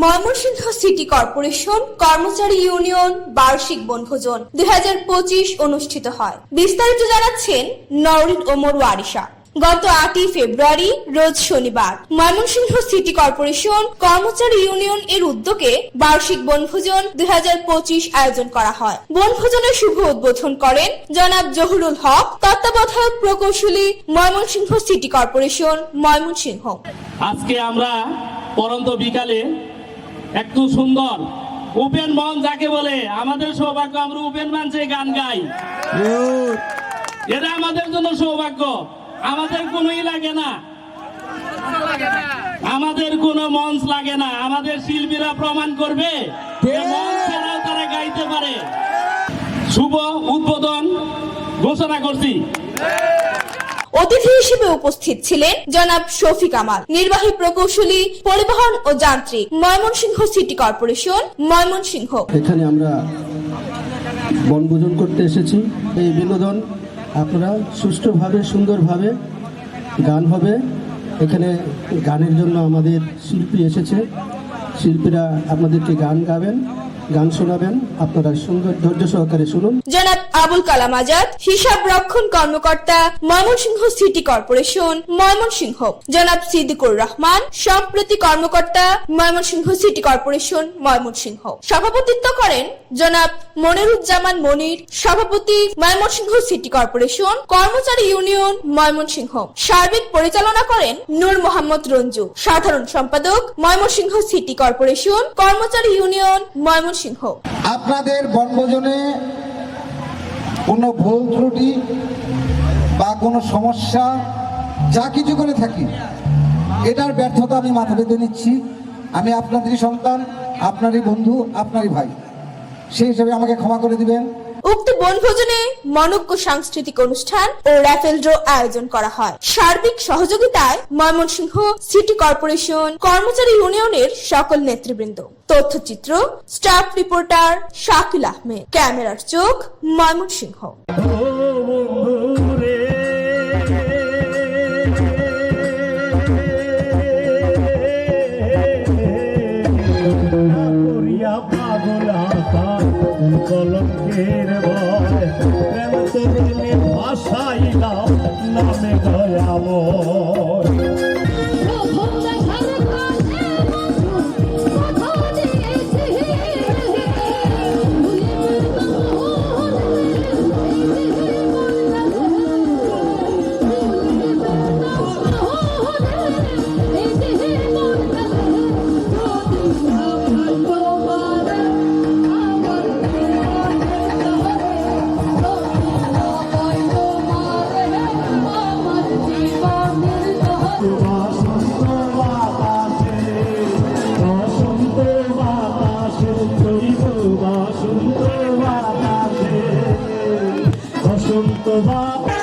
Mymensingh city corporation কর্মচারী union বার্ষিক বনভোজন দুই অনুষ্ঠিত হয়। বিস্তারিত জানাচ্ছেন নরিন ওমর ওয়ারিশা। গত আটই ফেব্রুয়ারি, রোজ শনিবার, ময়মনসিংহ সিটি কর্পোরেশন কর্মচারী ইউনিয়ন এর উদ্যোগে বার্ষিক বনভোজন দুই হাজার পঁচিশ আয়োজন করা হয়। বনভোজনের শুভ উদ্বোধন করেন জনাব জহুরুল হক, তত্ত্বাবধায়ক প্রকৌশলী ময়মনসিংহ সিটি কর্পোরেশন ময়মনসিংহ। আজকে আমরা পরন্ত বিকালে একটু সুন্দর। উপেন মন যাকে বলে, আমাদের সৌভাগ্য, আমরা ওপেন মঞ্চে গান গাই। এটা আমাদের জন্য সৌভাগ্য। আমাদের কোনোই লাগে না। আমাদের কোনো মঞ্চ লাগে না। আমাদের শিল্পীরা প্রমাণ করবে তারা গাইতে পারে। শুভ উদ্বোধন ঘোষণা করছি। অতিথি হিসেবে উপস্থিত ছিলেন জনাব শফিক কামাল নির্বাহী প্রকৌশলী, পরিবহন ও যান্ত্রিক, ময়মনসিংহ সিটি কর্পোরেশন, ময়মনসিংহ। এখানে আমরা বনভোজন করতে এসেছি। এই বিনোদন আপনারা সুষ্ঠুভাবে, সুন্দরভাবে গান হবে। এখানে গানের জন্য আমাদের শিল্পী এসেছে। শিল্পীরা আপনাদেরকে গান গাবেন। গান শোনাবেন। আপনারা সুন্দর ধৈর্য সহকারে শুনুন। জনাব আবুল কালাম আজাদ, হিসাব রক্ষণ কর্মকর্তা ময়মনসিংহ সিটি কর্পোরেশন, ময়মনসিংহ। জনাব সিদ্দিকুর রহমান, সম্প্রতি কর্মকর্তা ময়মনসিংহ সিটি কর্পোরেশন, ময়মনসিংহ। সভাপতিত্ব করেন জনাব মনিরুজ্জামান মনির, সভাপতি ময়মনসিংহ সিটি কর্পোরেশন, কর্মচারী ইউনিয়ন, ময়মনসিংহ। সার্বিক পরিচালনা করেন নূর মোহাম্মদ রঞ্জু। সাধারণ সম্পাদক ময়মনসিংহ সিটি কর্পোরেশন, কর্মচারী ইউনিয়ন ময়মনসিংহ আপনাদের বনভোজনে কোনো ভুল ত্রুটি বা কোনো সমস্যা, যা কিছু করে থাকি, এটার ব্যর্থতা আমি মাথা পেতে নিচ্ছি। আমি আপনাদেরই সন্তান, আপনারই বন্ধু, আপনারই ভাই। সেই হিসেবে আমাকে ক্ষমা করে দিবেন। উক্ত বনভোজনে মনজ্ঞ সাংস্কৃতিক অনুষ্ঠান ও র্যাফেল ড্র আয়োজন করা হয়। সার্বিক সহযোগিতায় ময়মনসিংহ সিটি কর্পোরেশন কর্মচারী ইউনিয়নের সকল নেতৃবৃন্দ। তথ্যচিত্র, স্টাফ রিপোর্টার শাকিল আহমেদ। ক্যামেরার চোখ ময়মনসিংহ। কলঙ্কের ভয় প্রেম তরুণী বসন্ত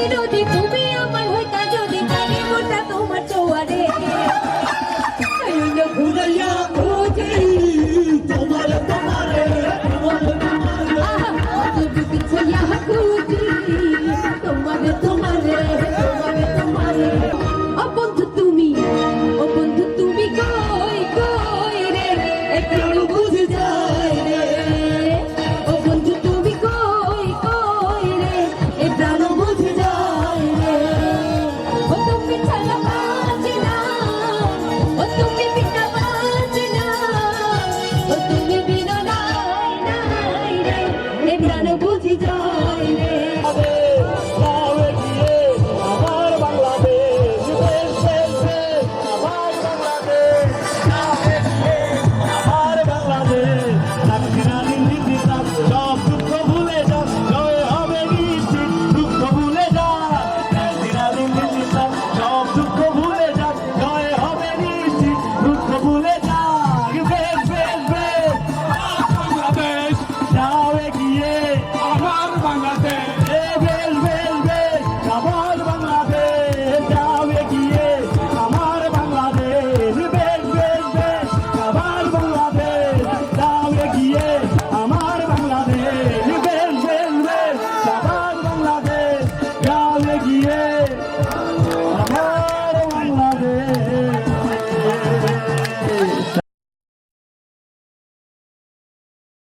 নীরদে তুমি